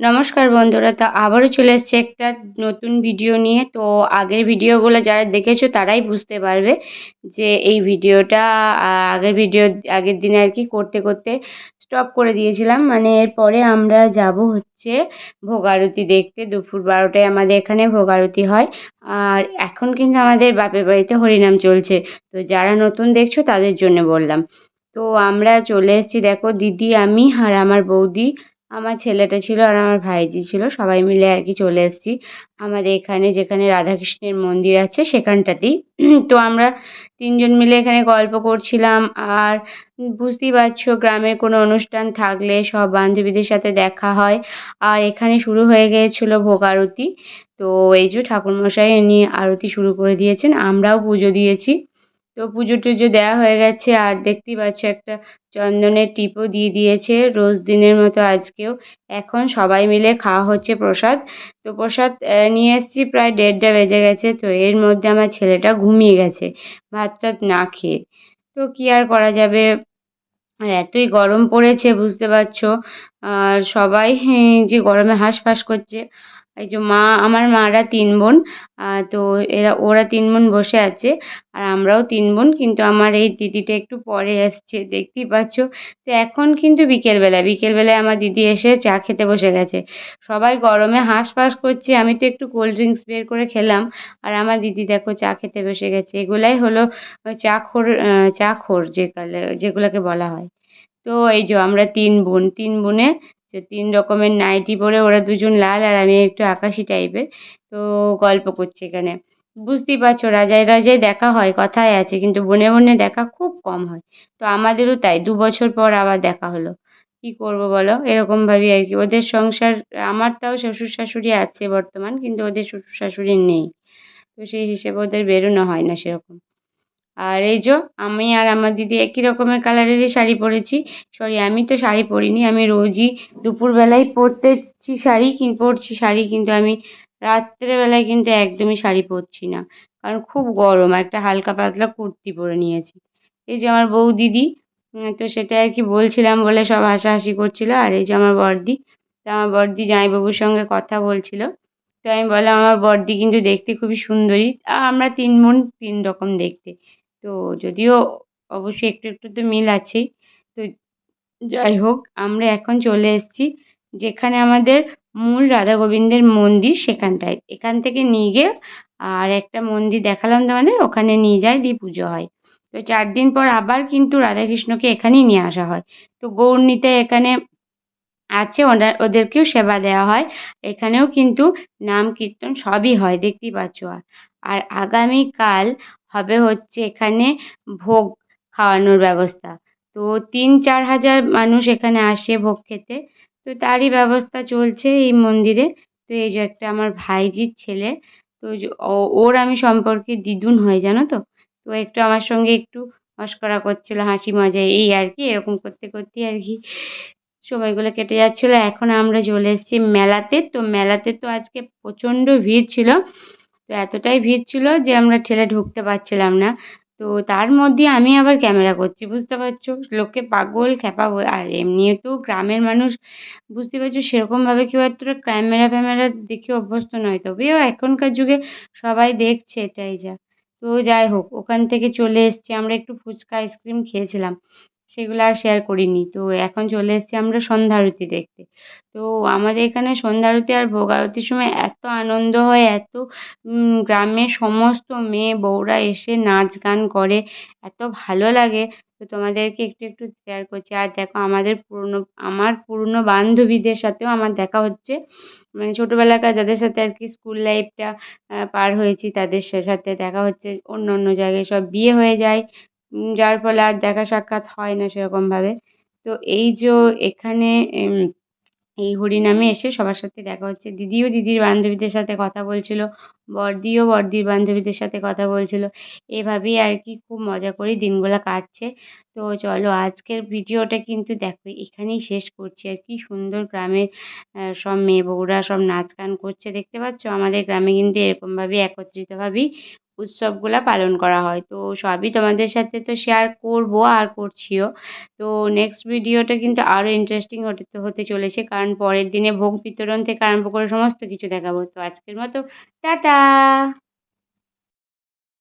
নমস্কার বন্ধুরা, তো আবারও চলে এসছে একটা নতুন ভিডিও নিয়ে। তো আগের ভিডিওগুলো যারা দেখেছ তারাই বুঝতে পারবে যে এই ভিডিওটা আগের ভিডিও আগের দিনে আর কি করতে করতে স্টপ করে দিয়েছিলাম। মানে এরপরে আমরা যাব হচ্ছে ভোগ আরতি দেখতে। দুপুর বারোটায় আমাদের এখানে ভোগ আরতি হয়। আর এখন কিন্তু আমাদের বাপের বাড়িতে হরিনাম চলছে। তো যারা নতুন দেখছ তাদের জন্য বললাম। তো আমরা চলে এসেছি, দেখো দিদি, আমি আর আমার বৌদি। আমার ছেলেটা ছিল আর আমার ভাইঝি ছিল, সবাই মিলে আর কি চলে এসেছি। আমাদের এখানে যেখানে রাধাকৃষ্ণের মন্দির আছে সেখানটাতেই। তো আমরা তিনজন মিলে এখানে গল্প করছিলাম আর বুঝতেই পারছ গ্রামের কোনো অনুষ্ঠান থাকলে সব বান্ধবীদের সাথে দেখা হয়। আর এখানে শুরু হয়ে গিয়েছিল ভোগ আরতি। তো এই যে ঠাকুরমশাই এনে আরতি শুরু করে দিয়েছেন, আমরাও পুজো দিয়েছি। তো পুজো টুজো দেওয়া হয়ে গেছে আর দেখতেই পাচ্ছ একটা চন্দনের টিপও দিয়ে দিয়েছে। রোজ দিনের মতো আজকেও। এখন সবাই মিলে খাওয়া হচ্ছে প্রসাদ। তো প্রসাদ নিয়ে এসেছি প্রায় দেড়টা বেজে গেছে। তো এর মধ্যে আমার ছেলেটা ঘুমিয়ে গেছে। ভাত টাত না খেয়ে। তো কী আর করা যাবে? আর এতই গরম পড়েছে, বুঝতে পারছ। আর সবাই যে গরমে হাঁসফাঁস করছে এই যে মা, আমার মারা তিন বোন তো এরা, ওরা তিন বোন বসে আছে, আর আমরাও তিন বোন, কিন্তু আমার এই দিদিটা একটু পরে এসছে, দেখতেই পাচ্ছ? তো এখন কিন্তু বিকেলবেলা, বিকেলবেলায় আমার দিদি এসে চা খেতে বসে গেছে। সবাই গরমে হাঁসফাঁস করছে, আমি তো একটু কোল্ড ড্রিঙ্কস বের করে খেলাম, আর আমার দিদি দেখো চা খেতে বসে গেছে। এগুলাই হলো চা খোর চা খোর, যে যেগুলোকে বলা হয়। তো এই যে আমরা তিন বোন, তিন বোনে যে তিন রকমের নাইটি পরে ওরা দুজন লাল আর আমি একটু আকাশি টাইপের। তো গল্প করছি এখানে। বুঝতেই পারছ, রাজায় রাজায় দেখা হয় কথায় আছে, কিন্তু বনে বনে দেখা খুব কম হয়। তো আমাদেরও তাই, দু বছর পর আবার দেখা হলো। কী করব বলো? এরকমভাবেই আর কি। ওদের সংসার, আমার তাও শ্বশুর শাশুড়ি আছে বর্তমান, কিন্তু ওদের শ্বশুর শাশুড়ি নেই। তো সেই হিসেবে ওদের বেরোনো হয় না সেরকম। আর এই যো আমি আর আমার দিদি একই রকমের কালারেরই শাড়ি পরেছি। সরি আমি তো শাড়ি পরিনি, আমি রোজই দুপুরবেলায় পরতেছি শাড়ি পরছি শাড়ি, কিন্তু আমি রাত্রেবেলায় কিন্তু একদমই শাড়ি পরছি না। কারণ খুব গরম, একটা হালকা পাতলা কুর্তি পরে নিয়েছি। এই যে আমার বউ দিদি তো সেটা আর কি বলছিলাম বলে সব হাসাহাসি করছিল। আর এই যে আমার বড়দি, তো আমার বড়দি জামাইবাবুর সঙ্গে কথা বলছিল। তো আমি বললাম, আমার বড়দি কিন্তু দেখতে খুবই সুন্দরী। আমরা তিন বোন তিন রকম দেখতে। তো যদিও অবশ্যই একটু একটু তো মিল আছেই তো যাই হোক, আমরা এখন চলে এসেছি যেখানে আমাদের মূল রাধা গোবিন্দের মন্দির সেখানটায়। এখান থেকে নিয়ে গিয়ে আর একটা মন্দির দেখালাম তোমাদের, ওখানে নিয়ে যায় দিয়ে পুজো হয়। তো চার দিন পর আবার কিন্তু রাধাকৃষ্ণকে এখানেই নিয়ে আসা হয়। তো গৌরনীতে এখানে আছে ওরা ওদেরকেও সেবা দেওয়া হয়। এখানেও কিন্তু নাম কীর্তন সবই হয়, দেখতেই পাচ্ছ। আর আগামীকাল হবে হচ্ছে এখানে ভোগ খাওয়ানোর ব্যবস্থা। তো তিন চার হাজার মানুষ এখানে আসে ভোগ খেতে। তো তারই ব্যবস্থা চলছে এই মন্দিরে। তো এই যে একটা আমার ভাইজির ছেলে, তো ওর আমি সম্পর্কে দিদুন হই, জানো তো? তো একটু আমার সঙ্গে একটু মশকরা করছিল, হাসি মজায় এই আর কি, এরকম করতে করতেই আর কি সময়গুলো কেটে যাচ্ছিল। এখন আমরা চলে এসেছি মেলাতে। তো মেলাতে তো আজকে প্রচণ্ড ভিড় ছিল। তো এতটাই ভিড় ছিল যে আমরা ঠেলে ঢুকতে পারছিলাম না। তো তার মধ্যে আমি আবার ক্যামেরা করছি, বুঝতে পারছ? লোকে পাগল, খ্যাপা আর এমনিও তো গ্রামের মানুষ, বুঝতে পারছ? সেরকমভাবে কেউ এতটা ক্যামেরা ফ্যামেরা দেখে অভ্যস্ত নয়। তবেও এখনকার যুগে সবাই দেখছে এটাই যা। তো যাই হোক, ওখান থেকে চলে এসেছি। আমরা একটু ফুচকা, আইসক্রিম খেয়েছিলাম। সেগুলো আর শেয়ার করিনি। তো এখন চলে এসেছি আমরা সন্ধ্যা আরতি দেখতে। তো আমাদের এখানে সন্ধ্যা আরতি আর ভোগ আরতির সময় এত আনন্দ হয়, এত গ্রামের সমস্ত মেয়ে বউরা এসে নাচ গান করে, এত ভালো লাগে। তো তোমাদেরকে একটু একটু শেয়ার করছি। আর দেখো আমাদের পুরনো, আমার পুরনো বান্ধবীদের সাথেও আমার দেখা হচ্ছে। মানে ছোটোবেলাকার যাদের সাথে আর কি স্কুল লাইফটা পার হয়েছি, তাদের সাথে দেখা হচ্ছে। অন্য অন্য জায়গায় সব বিয়ে হয়ে যায়। যার ফলে আর দেখা সাক্ষাৎ হয় না সেরকমভাবে। তো এই যে এখানে এই হরিনামে এসে সবার সাথে দেখা হচ্ছে। দিদিও দিদির বান্ধবীদের সাথে কথা বলছিল। বড়দিও বড়দির বান্ধবীদের সাথে কথা বলছিল। এভাবেই আর কি খুব মজা করেই দিনগুলো কাটছে। তো চলো আজকের ভিডিওটা কিন্তু দেখো, এখানেই শেষ করছি। আর কি সুন্দর গ্রামের সব মেয়ে বউরা সব নাচ গান করছে। দেখতে পাচ্ছ? আমাদের গ্রামে কিন্তু এরকমভাবেই একত্রিতভাবেই উৎসবগুলো পালন করা হয়। তো সবই তোমাদের সাথে তো শেয়ার করব আর করছিও। তো নেক্সট ভিডিওটা কিন্তু আরও ইন্টারেস্টিং হতে হতে চলেছে। কারণ পরের দিনে ভোগ বিতরণ থেকে আরম্ভ করে সমস্ত কিছু দেখাবো। তো আজকের মতো, টাটা! Bye.